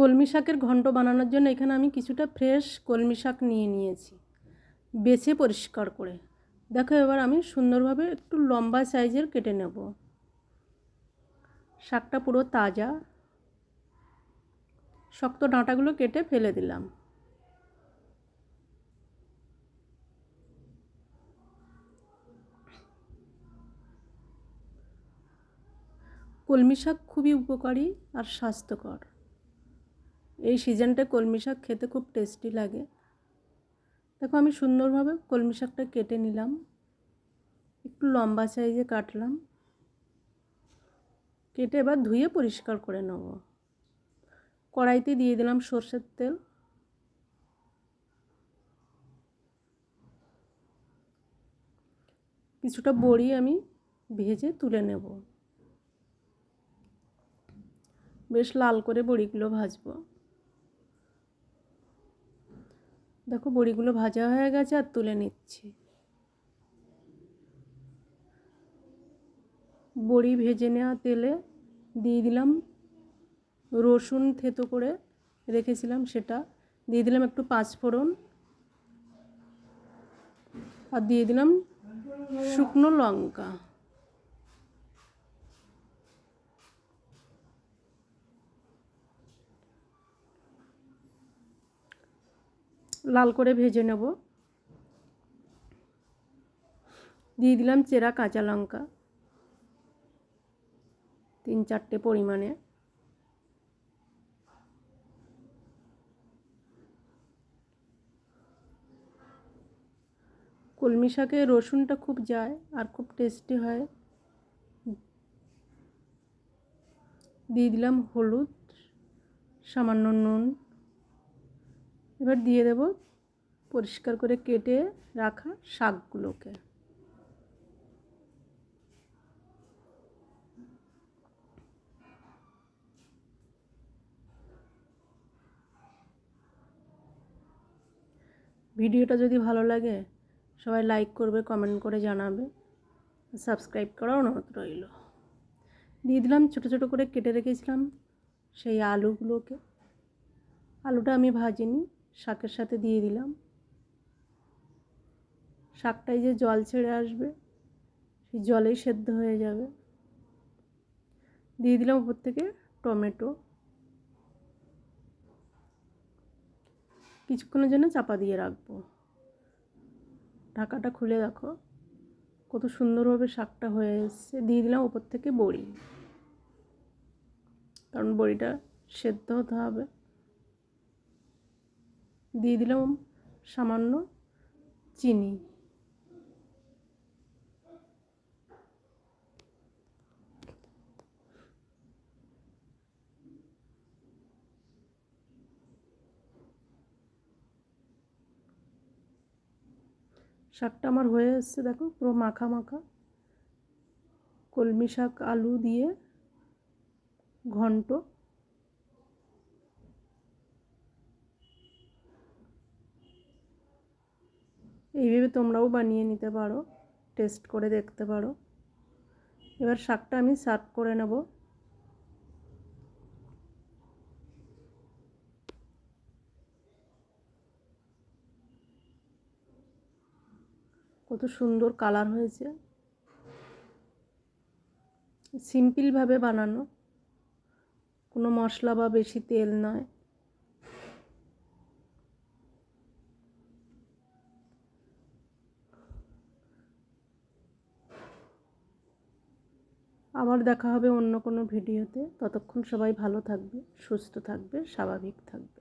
কলমি শাকের ঘন্ট বানানোর জন্য এখানে আমি কিছুটা ফ্রেশ কলমি শাক নিয়ে নিয়েছি। বেছে পরিষ্কার করে। দেখো এবার আমি সুন্দরভাবে একটু লম্বা সাইজের কেটে নেব। শাকটা পুরো তাজা। শক্ত ডাঁটাগুলো কেটে ফেলে দিলাম। কলমি শাক খুবই উপকারী আর স্বাস্থ্যকর। এই সিজনটা কলমি শাক খেতে খুব টেস্টি লাগে। দেখো আমি সুন্দরভাবে কলমি শাকটা কেটে নিলাম। একটু লম্বা সাইজে কাটলাম। কেটে এবার ধুয়ে পরিষ্কার করে নেব। কড়াইতে দিয়ে দিলাম সর্ষের তেল। কিছুটা বড়ি আমি ভেজে তুলে নেব। বেশ লাল করে বড়িগুলো ভাজবো। দেখো, বড়িগুলো ভাজা হয়ে গেছে আর তুলে নিচ্ছি। বড়ি ভেজে নেওয়া তেলে দিয়ে দিলাম রসুন থেতো করে রেখেছিলাম সেটা। দিয়ে দিলাম একটু পাঁচফোড়ন আর দিয়ে দিলাম শুকনো লঙ্কা। লাল করে ভেজে নেব। দিয়ে দিলাম চেরা কাঁচা লঙ্কা, তিন চারটে পরিমাণে। কলমি শাকে রসুনটা খুব যায় আর খুব টেস্টি হয়। দিয়ে দিলাম হলুদ, সামান্য নুন। এবার দিয়ে দেব পরিষ্কার করে কেটে রাখা শাকগুলোকে। ভিডিওটা যদি ভালো লাগে, সবাই লাইক করবে, কমেন্ট করে জানাবে, সাবস্ক্রাইব করার অনুরোধ রইল। দিয়ে দিলাম ছোটো ছোটো করে কেটে রেখেছিলাম সেই আলুগুলোকে। আলুটা আমি ভাজিনি শাকের সাথে দিয়ে দিলাম। শাকটাই যে জল ছেড়ে আসবে, সেই জলেই সেদ্ধ হয়ে যাবে। দিয়ে দিলাম উপর থেকে টমেটো। কিছুক্ষণের জন্য চাপা দিয়ে রাখব। ঢাকাটা খুলে দেখো, কত সুন্দরভাবে শাকটা হয়ে এসছে। দিয়ে দিলাম উপর থেকে বড়ি, কারণ বড়িটা সেদ্ধ হতে হবে। দিয়ে দিলাম সামান্য চিনি। শাকটা আমার হয়ে এসছে, দেখো, পুরো মাখা মাখা। কলমি শাক, আলু দিয়ে ঘন্ট। এইভাবে তোমরাও বানিয়ে নিতে পারো টেস্ট করে দেখতে পারো। এবার শাকটা আমি সার্ভ করে নেব। কত সুন্দর কালার হয়েছে। সিম্পলভাবে বানানো। কোনো মশলা বা বেশি তেল নয়। আবার দেখা হবে অন্য কোনো ভিডিওতে। ততক্ষণ সবাই ভালো থাকবে সুস্থ থাকবে স্বাভাবিক থাকবে।